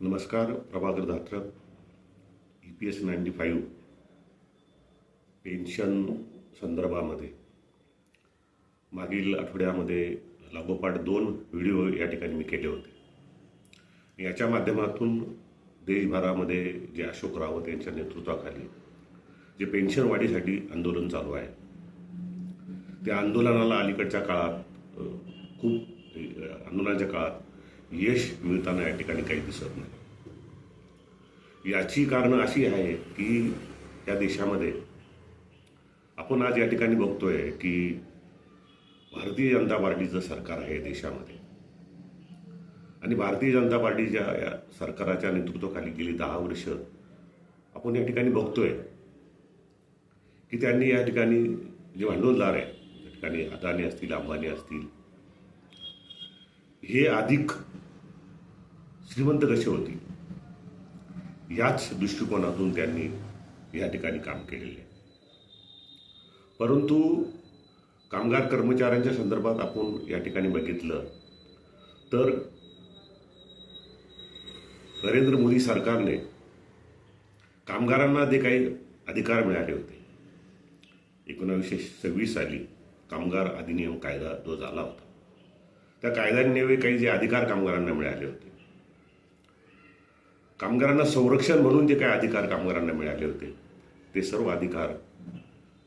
नमस्कार Prabhakar Dhatrak E P S ninety five pension संदर्भामध्ये. मागील आठवड्यामध्ये लागोपाठ दोन व्हिडिओ या ठिकाणी मी केले होते. याच्या माध्यमातून देशभरामध्ये जे अशोक रावत यांच्या नेतृत्वाखाली जे पेन्शन वाढीसाठी आंदोलन चालू आहे त्या आंदोलनाला अलीकडच्या काळात खूप आंदोलनाच्या काळात यश मिळताना या ठिकाणी काही दिसत नाही. याची कारणं अशी आहे की या देशामध्ये आपण आज या ठिकाणी बघतोय की भारतीय जनता पार्टीचं सरकार आहे देशामध्ये. आणि भारतीय जनता पार्टीच्या या सरकाराच्या नेतृत्वाखाली गेली दहा वर्ष आपण या ठिकाणी बघतोय की त्यांनी या ठिकाणी जे भांडवलदार आहे या ठिकाणी अदानी असतील अंबानी असतील हे अधिक श्रीमंत कसे होती याच दृष्टिकोनातून त्यांनी या ठिकाणी काम केलेले. आहे परंतु कामगार कर्मचाऱ्यांच्या संदर्भात आपण या ठिकाणी बघितलं तर नरेंद्र मोदी सरकारने कामगारांना जे काही अधिकार मिळाले होते एकोणावीसशे सव्वीस साली कामगार अधिनियम कायदा जो झाला होता त्या कायद्यान्वये काही जे अधिकार कामगारांना मिळाले होते कामगारांना संरक्षण म्हणून जे काही अधिकार कामगारांना मिळाले होते ते सर्व अधिकार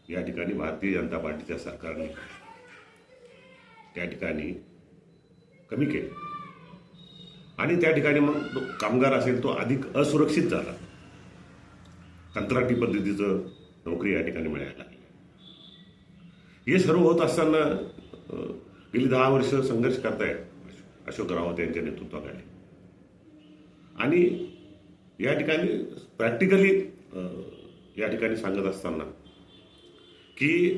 या ठिकाणी भारतीय जनता पार्टीच्या सरकारने त्या ठिकाणी कमी केले. आणि त्या ठिकाणी मग तो कामगार असेल तो अधिक असुरक्षित झाला. कंत्राटी पद्धतीचं नोकरी या ठिकाणी मिळायला लागली. हे सर्व होत असताना गेली दहा वर्ष संघर्ष करतायत अशोक रावत यांच्या नेतृत्वाखाली. आणि या ठिकाणी प्रॅक्टिकली या ठिकाणी सांगत असताना की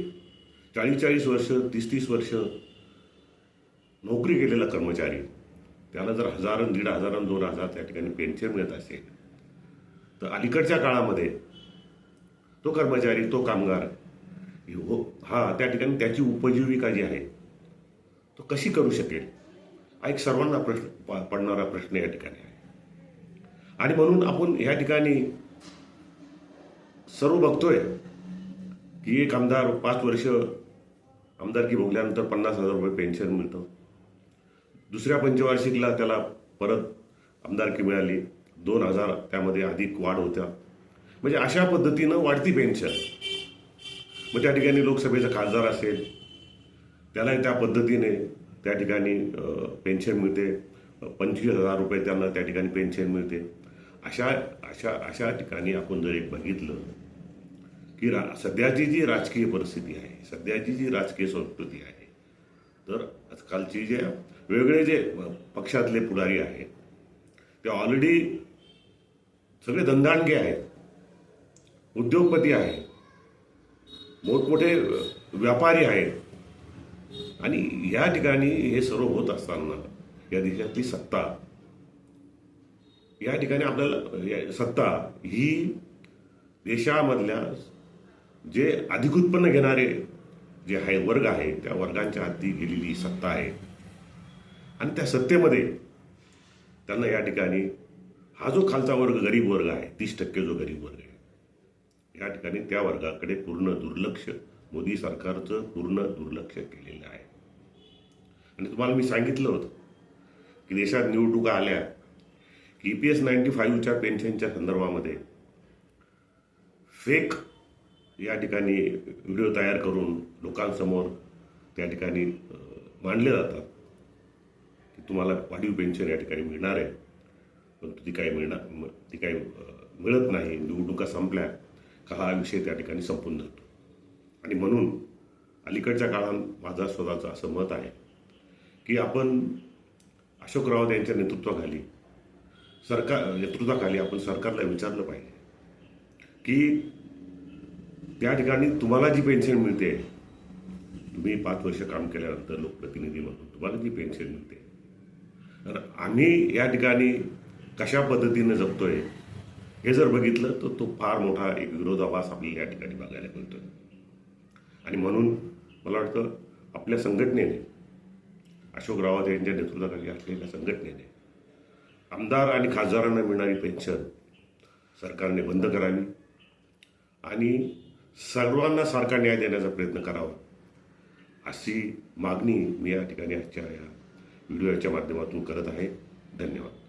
चाळीस चाळीस वर्ष तीस तीस वर्ष नोकरी केलेला कर्मचारी त्याला जर हजार दीड हजार दोन हजार त्या ठिकाणी पेन्शन मिळत असेल तर अलीकडच्या काळामध्ये तो कर्मचारी तो कामगार हो हा त्या ठिकाणी त्याची उपजीविका जी आहे तो कशी करू शकेल? हा एक सर्वांना प्रश्न पडणारा प्रश्न या ठिकाणी आणि म्हणून आपण ह्या ठिकाणी सर्व बघतोय की एक आमदार पाच वर्ष आमदारकी भोगल्यानंतर पन्नास हजार रुपये पेन्शन मिळतं. दुसऱ्या पंचवार्षिकला त्याला परत आमदारकी मिळाली. दोन हजार त्यामध्ये अधिक वाढ होत्या. म्हणजे अशा पद्धतीनं वाढती पेन्शन मग त्या ठिकाणी लोकसभेचा खासदार असेल. त्यालाही त्या पद्धतीने त्या ठिकाणी पेन्शन मिळते. पंचवीस हजार रुपये त्यांना त्या ठिकाणी पेन्शन मिळते. अशा अशा अशा ठिकाणी आपण जर एक बघितलं की रा सध्याची जी राजकीय परिस्थिती आहे सध्याची जी राजकीय संस्कृती आहे तर आजकालची जे वेगळे जे पक्षातले पुढारी आहेत ते ऑलरेडी सगळे धंदाणगे आहेत उद्योगपती आहेत मोठमोठे व्यापारी आहेत. आणि या ठिकाणी हे सर्व होत असताना या देशातली सत्ता. या ठिकाणी आपल्याला सत्ता ही देशामधल्या जे अधिक उत्पन्न घेणारे जे आहे वर्ग आहे त्या वर्गांच्या हाती गेलेली सत्ता आहे. आणि त्या सत्तेमध्ये त्यांना या ठिकाणी हा जो खालचा वर्ग गरीब वर्ग आहे तीस टक्के जो गरीब वर्ग आहे या ठिकाणी त्या वर्गाकडे पूर्ण दुर्लक्ष मोदी सरकारचं पूर्ण दुर्लक्ष केलेलं आहे. आणि तुम्हाला मी सांगितलं होतं की देशात निवडणुका आल्या की ई पी एस नाईन्टी फाईव्हच्या पेन्शनच्या संदर्भामध्ये फेक या ठिकाणी व्हिडिओ तयार करून लोकांसमोर त्या ठिकाणी मांडले जातात. की तुम्हाला वाढीव पेन्शन या ठिकाणी मिळणार आहे. परंतु ती काही मिळणार ती काही मिळत नाही. निवडणुका संपल्या का हा विषय त्या ठिकाणी संपून जातो. आणि म्हणून अलीकडच्या काळात माझा स्वतःचं असं मत आहे की आपण अशोक रावत यांच्या नेतृत्वाखाली सरकार नेतृत्वाखाली आपण सरकारला विचारलं पाहिजे की त्या ठिकाणी तुम्हाला जी पेन्शन मिळते तुम्ही पाच वर्ष काम केल्यानंतर लोकप्रतिनिधी म्हणून तुम्हाला जी पेन्शन मिळते. तर आम्ही या ठिकाणी कशा पद्धतीने जगतोय हे जर बघितलं तर तो फार मोठा एक विरोधाभास आपल्याला या ठिकाणी बघायला मिळतोय. आणि म्हणून मला वाटतं आपल्या संघटनेने अशोक रावत यांच्या नेतृत्वाखाली असलेल्या संघटनेने आमदार आणि खासदारांना मिळणारी पेन्शन सरकारने बंद करावी आणि सर्वांना सारखा न्याय देण्याचा प्रयत्न करावा अशी मागणी मी या ठिकाणी आजच्या या व्हिडिओच्या माध्यमातून करत आहे. धन्यवाद.